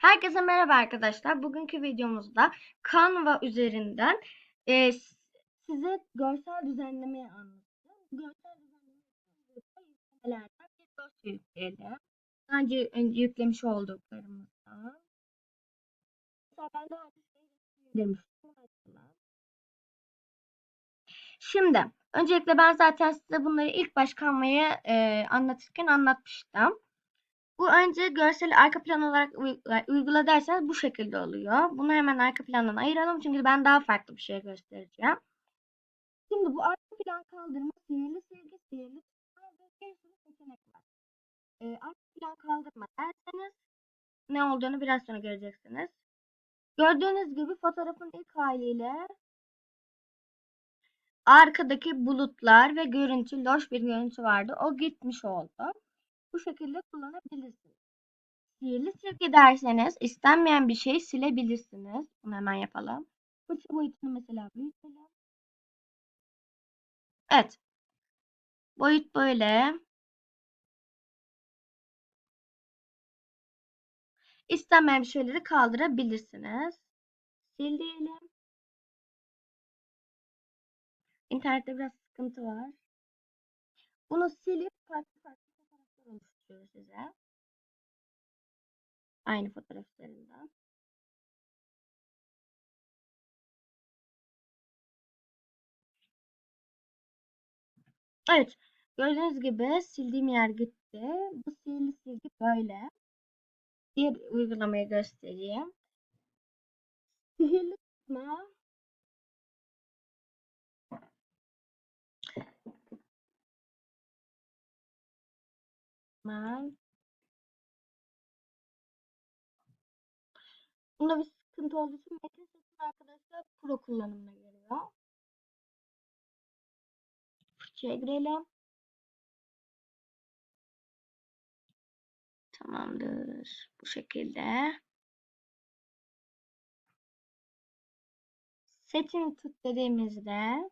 Herkese merhaba arkadaşlar. Bugünkü videomuzda Canva üzerinden e, size görsel düzenlemeyi anlatacağım. Görsel düzenleme için listelerden bir dosya yükleyelim. Önce, önce yüklemiş olduklarımızdan. Şimdi öncelikle ben zaten size bunları ilk baş Canva'yı e, anlatırken anlatmıştım. Bu önce görseli arka plan olarak uy- uygula derseniz bu şekilde oluyor. Bunu hemen arka plandan ayıralım çünkü ben daha farklı bir şey göstereceğim. Şimdi bu arka plan kaldırma, sihirli silgi, sihirli seçenek var. Ee, arka plan kaldırma derseniz ne olduğunu biraz sonra göreceksiniz. Gördüğünüz gibi fotoğrafın ilk haliyle arkadaki bulutlar ve görüntü, loş bir görüntü vardı. O gitmiş oldu. Bu şekilde kullanabilirsiniz. Sihirli silgi derseniz istenmeyen bir şeyi silebilirsiniz. Bunu hemen yapalım. Fırça boyutunu mesela büyütelim. Evet. Boyut böyle. İstenmeyen şeyleri kaldırabilirsiniz. Sil diyelim. İnternette biraz sıkıntı var. Bunu silip farklı farklı oluşturuyor size. Aynı fotoğraf üzerinden. Evet. Gördüğünüz gibi sildiğim yer gitti. Bu sihirli silgi böyle. Bir uygulamayı göstereyim. Sihirli kısmı hemen Bunda bir sıkıntı olduğu için Metin seçim arkadaşlar Pro kullanımına geliyor. Fırçaya girelim. Tamamdır. Bu şekilde. Seçim tut dediğimizde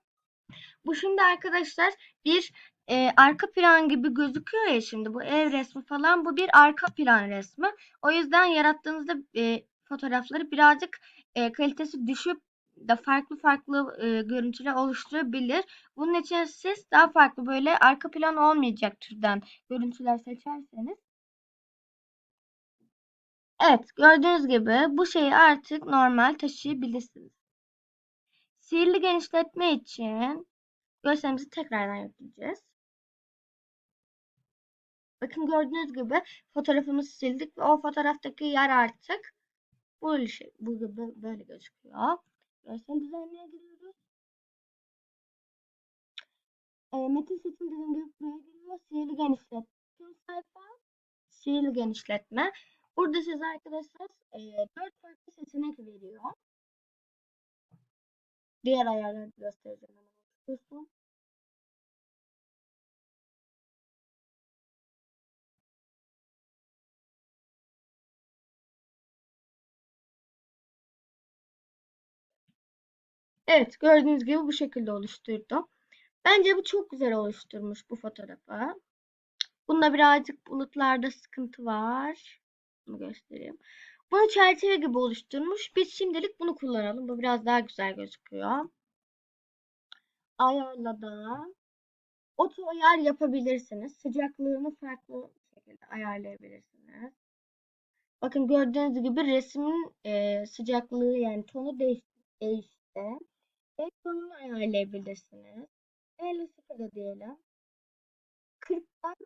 bu şimdi arkadaşlar bir e, arka plan gibi gözüküyor ya şimdi bu ev resmi falan bu bir arka plan resmi. O yüzden yarattığınızda e, fotoğrafları birazcık e, kalitesi düşüp da farklı farklı e, görüntüler oluşturabilir. Bunun için siz daha farklı böyle arka plan olmayacak türden görüntüler seçerseniz Evet, gördüğünüz gibi bu şeyi artık normal taşıyabilirsiniz. Sihirli genişletme için görselimizi tekrardan yükleyeceğiz. Bakın gördüğünüz gibi fotoğrafımızı sildik ve o fotoğraftaki yer artık böyle şey, bu gibi böyle gözüküyor. Görsel düzenlemeye giriyoruz. E, metin seçim dediğim gibi buraya giriyor. Sihirli genişletme sayfa. Sihirli genişletme. Burada size arkadaşlar e, 4 farklı seçenek veriyor. Diğer ayarları göstereceğim Evet, gördüğünüz gibi bu şekilde oluşturdum. Bence bu çok güzel oluşturmuş bu fotoğrafı. Bunda birazcık bulutlarda sıkıntı var. Bunu göstereyim. Bunu çerçeve gibi oluşturmuş. Biz şimdilik bunu kullanalım. Bu biraz daha güzel gözüküyor. Ayarladım. Oto ayar yapabilirsiniz. Sıcaklığını farklı şekilde ayarlayabilirsiniz. Bakın gördüğünüz gibi resmin e, sıcaklığı yani tonu değişti. değişti. Tonunu ayarlayabilirsiniz. 50 da diyelim. 40'tan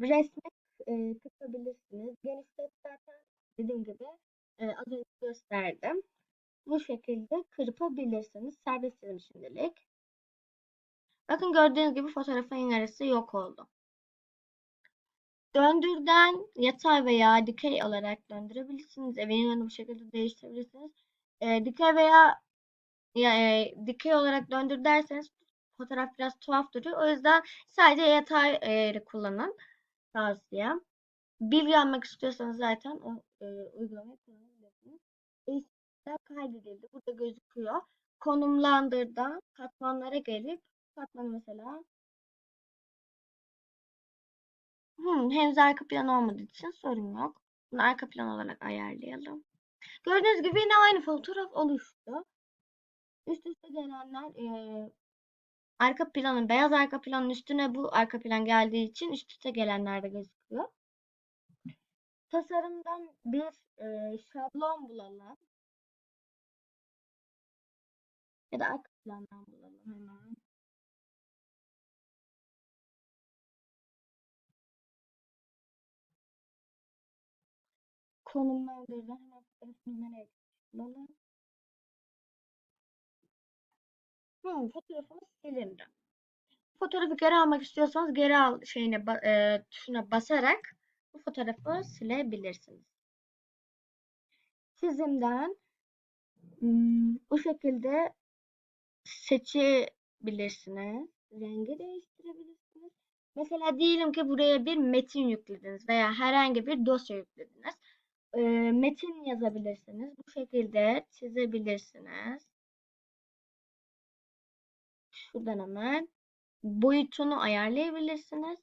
resmi e, kısabilirsiniz. Genişlet zaten dediğim gibi e, az önce gösterdim. Bu şekilde kırpabilirsiniz. Serbestim şimdilik. Bakın gördüğünüz gibi fotoğrafın yarısı yok oldu. Döndürden yatay veya dikey olarak döndürebilirsiniz. Evin yönünü bu şekilde değiştirebilirsiniz. E, dikey veya ya, e, dikey olarak döndür derseniz fotoğraf biraz tuhaf duruyor. O yüzden sadece yatay e, kullanın tavsiyem. Bilgi almak istiyorsanız zaten o e, uygulamayı kullanabilirsiniz. İşte kaydedildi. Burada gözüküyor. Konumlandırdan katmanlara gelip katmanı mesela hmm, henüz arka plan olmadığı için sorun yok. Bunu arka plan olarak ayarlayalım. Gördüğünüz gibi yine aynı fotoğraf oluştu. Üst üste gelenler eee, arka planın beyaz arka planın üstüne bu arka plan geldiği için üst üste gelenler de gözüküyor. Tasarımdan bir eee, şablon bulalım. Ya da arka plandan bulalım hemen. Konumlandırdan hemen fotoğrafını nereye bulalım. Hmm, fotoğrafımız silindi. Fotoğrafı geri almak istiyorsanız geri al şeyine e, tuşuna basarak bu fotoğrafı silebilirsiniz. Çizimden hmm, bu şekilde seçebilirsiniz. Rengi değiştirebilirsiniz. Mesela diyelim ki buraya bir metin yüklediniz veya herhangi bir dosya yüklediniz. E, metin yazabilirsiniz. Bu şekilde çizebilirsiniz. Şuradan hemen boyutunu ayarlayabilirsiniz.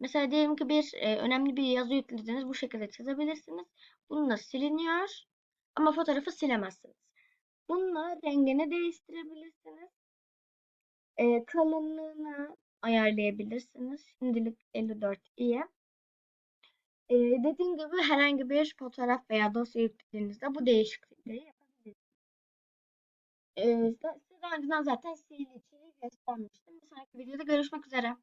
Mesela diyelim ki bir e, önemli bir yazı yüklediniz. Bu şekilde çizebilirsiniz. Bununla siliniyor. Ama fotoğrafı silemezsiniz. Bununla rengini değiştirebilirsiniz. E, kalınlığını ayarlayabilirsiniz. Şimdilik 54 iyi. E, dediğim gibi herhangi bir fotoğraf veya dosya yüklediğinizde bu değişiklikleri. E, size daha önceden zaten CL'yi göstermiştim. Bir sonraki videoda görüşmek üzere.